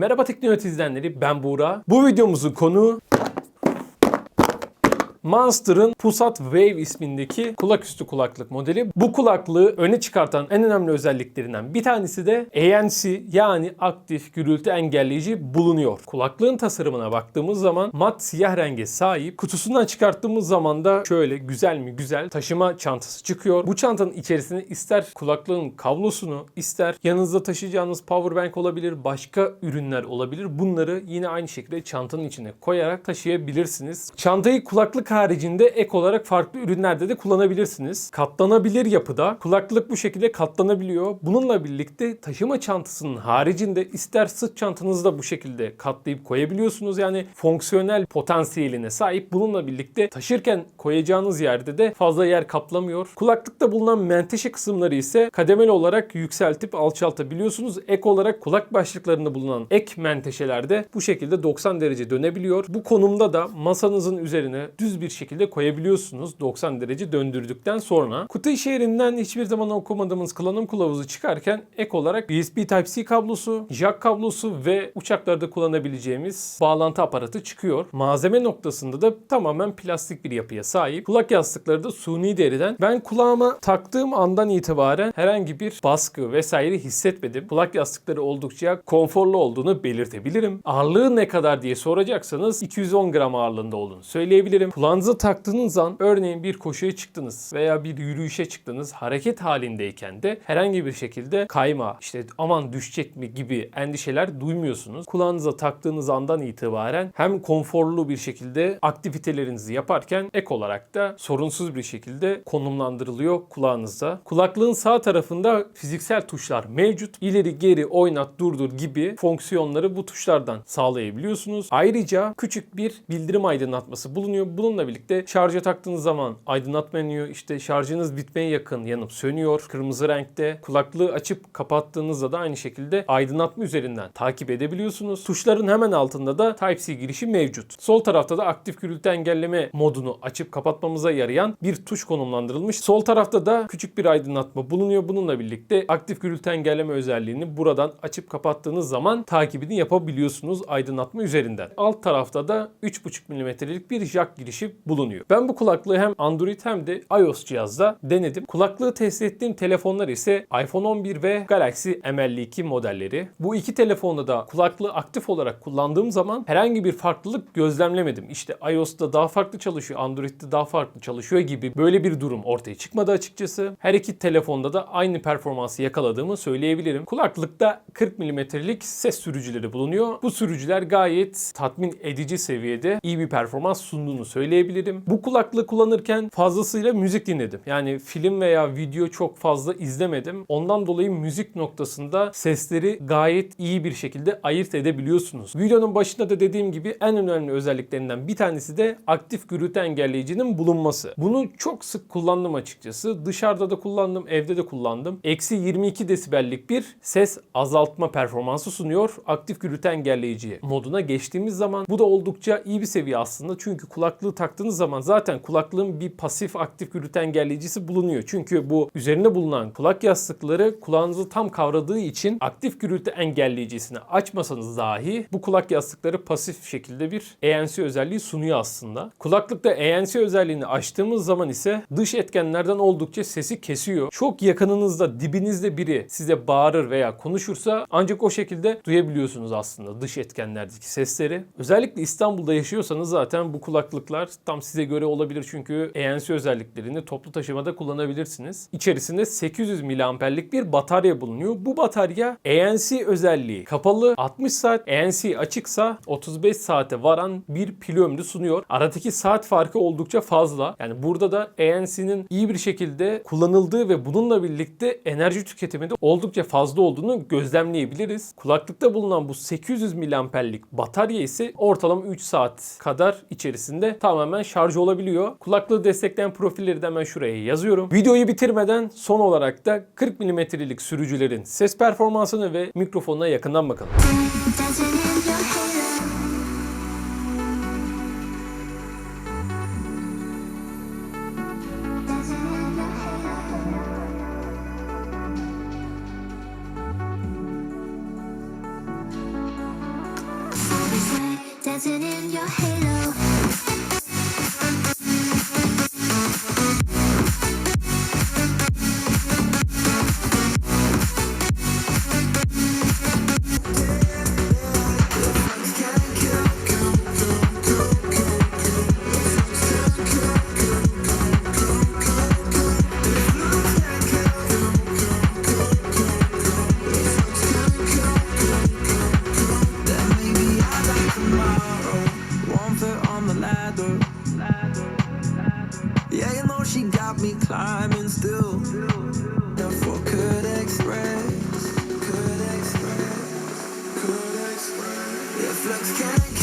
Merhaba Teknoyot izleyenleri ben Buğra. Bu videomuzun konu Monster'ın Pusat Wave ismindeki kulaküstü kulaklık modeli. Bu kulaklığı öne çıkartan en önemli özelliklerinden bir tanesi de ANC yani aktif gürültü engelleyici bulunuyor. Kulaklığın tasarımına baktığımız zaman mat siyah renge sahip. Kutusundan çıkarttığımız zaman da şöyle güzel mi güzel taşıma çantası çıkıyor. Bu çantanın içerisine ister kulaklığın kablosunu ister yanınızda taşıyacağınız powerbank olabilir, başka ürünler olabilir. Bunları yine aynı şekilde çantanın içine koyarak taşıyabilirsiniz. Çantayı kulaklık haricinde ek olarak farklı ürünlerde de kullanabilirsiniz. Katlanabilir yapıda. Kulaklık bu şekilde katlanabiliyor. Bununla birlikte taşıma çantasının haricinde ister sırt çantanızı da bu şekilde katlayıp koyabiliyorsunuz. Yani fonksiyonel potansiyeline sahip. Bununla birlikte taşırken koyacağınız yerde de fazla yer kaplamıyor. Kulaklıkta bulunan menteşe kısımları ise kademeli olarak yükseltip alçaltabiliyorsunuz. Ek olarak kulak başlıklarında bulunan ek menteşelerde bu şekilde 90 derece dönebiliyor. Bu konumda da masanızın üzerine düz bir şekilde koyabiliyorsunuz 90 derece döndürdükten sonra. Kutu içeriğinden hiçbir zaman okumadığımız kullanım kılavuzu çıkarken ek olarak USB Type-C kablosu, jack kablosu ve uçaklarda kullanabileceğimiz bağlantı aparatı çıkıyor. Malzeme noktasında da tamamen plastik bir yapıya sahip. Kulak yastıkları da suni deriden. Ben kulağıma taktığım andan itibaren herhangi bir baskı vesaire hissetmedim. Kulak yastıkları oldukça konforlu olduğunu belirtebilirim. Ağırlığı ne kadar diye soracaksanız 210 gram ağırlığında olduğunu söyleyebilirim. Kulağınıza taktığınız an örneğin bir koşuya çıktınız veya bir yürüyüşe çıktınız hareket halindeyken de herhangi bir şekilde kayma işte aman düşecek mi gibi endişeler duymuyorsunuz. Kulağınıza taktığınız andan itibaren hem konforlu bir şekilde aktivitelerinizi yaparken ek olarak da sorunsuz bir şekilde konumlandırılıyor kulağınızda. Kulaklığın sağ tarafında fiziksel tuşlar mevcut. İleri geri oynat durdur gibi fonksiyonları bu tuşlardan sağlayabiliyorsunuz. Ayrıca küçük bir bildirim aydınlatması bulunuyor. Bununla birlikte şarja taktığınız zaman aydınlatma yanıyor. İşte şarjınız bitmeye yakın yanıp sönüyor. Kırmızı renkte. Kulaklığı açıp kapattığınızda da aynı şekilde aydınlatma üzerinden takip edebiliyorsunuz. Tuşların hemen altında da Type-C girişi mevcut. Sol tarafta da aktif gürültü engelleme modunu açıp kapatmamıza yarayan bir tuş konumlandırılmış. Sol tarafta da küçük bir aydınlatma bulunuyor. Bununla birlikte aktif gürültü engelleme özelliğini buradan açıp kapattığınız zaman takibini yapabiliyorsunuz aydınlatma üzerinden. Alt tarafta da 3.5 mm'lik bir jack girişi bulunuyor. Ben bu kulaklığı hem Android hem de iOS cihazda denedim. Kulaklığı test ettiğim telefonlar ise iPhone 11 ve Galaxy M52 modelleri. Bu iki telefonda da kulaklığı aktif olarak kullandığım zaman herhangi bir farklılık gözlemlemedim. İşte iOS'ta daha farklı çalışıyor, Android'de daha farklı çalışıyor gibi böyle bir durum ortaya çıkmadı açıkçası. Her iki telefonda da aynı performansı yakaladığımı söyleyebilirim. Kulaklıkta 40 mm'lik ses sürücüleri bulunuyor. Bu sürücüler gayet tatmin edici seviyede iyi bir performans sunduğunu söyleyebilirim. Bu kulaklığı kullanırken fazlasıyla müzik dinledim. Yani film veya video çok fazla izlemedim. Ondan dolayı müzik noktasında sesleri gayet iyi bir şekilde ayırt edebiliyorsunuz. Videonun başında da dediğim gibi en önemli özelliklerinden bir tanesi de aktif gürültü engelleyicinin bulunması. Bunu çok sık kullandım açıkçası. Dışarıda da kullandım, evde de kullandım. Eksi 22 desibellik bir ses azaltma performansı sunuyor. Aktif gürültü engelleyici moduna geçtiğimiz zaman bu da oldukça iyi bir seviye aslında. Çünkü kulaklığı taktığınız zaman zaten kulaklığın bir pasif aktif gürültü engelleyicisi bulunuyor. Çünkü bu üzerinde bulunan kulak yastıkları kulağınızı tam kavradığı için aktif gürültü engelleyicisini açmasanız dahi bu kulak yastıkları pasif şekilde bir ANC özelliği sunuyor aslında. Kulaklıkta ANC özelliğini açtığımız zaman ise dış etkenlerden oldukça sesi kesiyor. Çok yakınınızda dibinizde biri size bağırır veya konuşursa ancak o şekilde duyabiliyorsunuz aslında dış etkenlerdeki sesleri. Özellikle İstanbul'da yaşıyorsanız zaten bu kulaklıklar tam size göre olabilir çünkü ANC özelliklerini toplu taşımada kullanabilirsiniz. İçerisinde 800 miliamperlik bir batarya bulunuyor. Bu batarya ANC özelliği kapalı 60 saat, ANC açıksa 35 saate varan bir pil ömrü sunuyor. Aradaki saat farkı oldukça fazla. Yani burada da ANC'nin iyi bir şekilde kullanıldığı ve bununla birlikte enerji tüketimi de oldukça fazla olduğunu gözlemleyebiliriz. Kulaklıkta bulunan bu 800 miliamperlik batarya ise ortalama 3 saat kadar içerisinde tamamen şarj olabiliyor. Kulaklığı destekleyen profilleri de hemen şuraya yazıyorum. Videoyu bitirmeden son olarak da 40 mm'lik sürücülerin ses performansını ve mikrofonuna yakından bakalım. Dancing in your hair. On the ladder. Yeah, you know she got me climbing still. Therefore, could express, could express, could express. If looks can't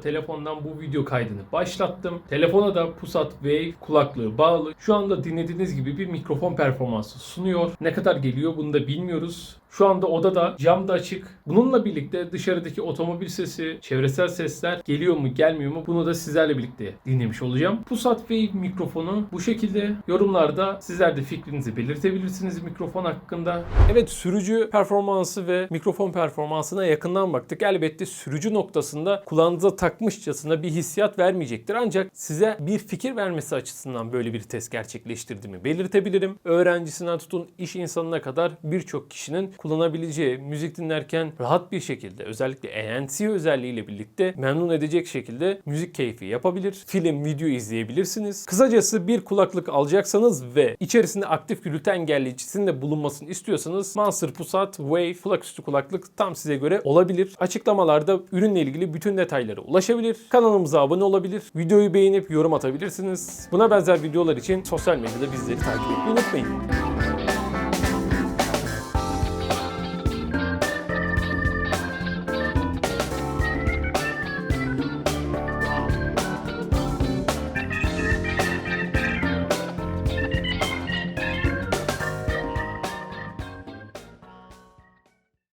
telefondan bu video kaydını başlattım. Telefona da Pusat Wave kulaklığı bağlı. Şu anda dinlediğiniz gibi bir mikrofon performansı sunuyor. Ne kadar geliyor bunu da bilmiyoruz. Şu anda odada cam da açık. Bununla birlikte dışarıdaki otomobil sesi, çevresel sesler geliyor mu gelmiyor mu bunu da sizlerle birlikte dinlemiş olacağım. Pusat Wave mikrofonu bu şekilde. Yorumlarda sizler de fikrinizi belirtebilirsiniz mikrofon hakkında. Evet sürücü performansı ve mikrofon performansına yakından baktık. Elbette sürücü noktasında kulağınıza takmışçasına bir hissiyat vermeyecektir. Ancak size bir fikir vermesi açısından böyle bir test gerçekleştirdiğimi belirtebilirim. Öğrencisinden tutun iş insanına kadar birçok kişinin kullanabileceği, müzik dinlerken rahat bir şekilde özellikle ANC özelliğiyle birlikte memnun edecek şekilde müzik keyfi yapabilir. Film, video izleyebilirsiniz. Kısacası bir kulaklık alacaksanız ve içerisinde aktif gürültü engelleyicisinin de bulunmasını istiyorsanız Monster Pusat Wave kulaküstü kulaklık tam size göre olabilir. Açıklamalarda ürünle ilgili bütün detaylara ulaşabilir. Kanalımıza abone olabilir. Videoyu beğenip yorum atabilirsiniz. Buna benzer videolar için sosyal medyada bizleri takip etmeyi unutmayın.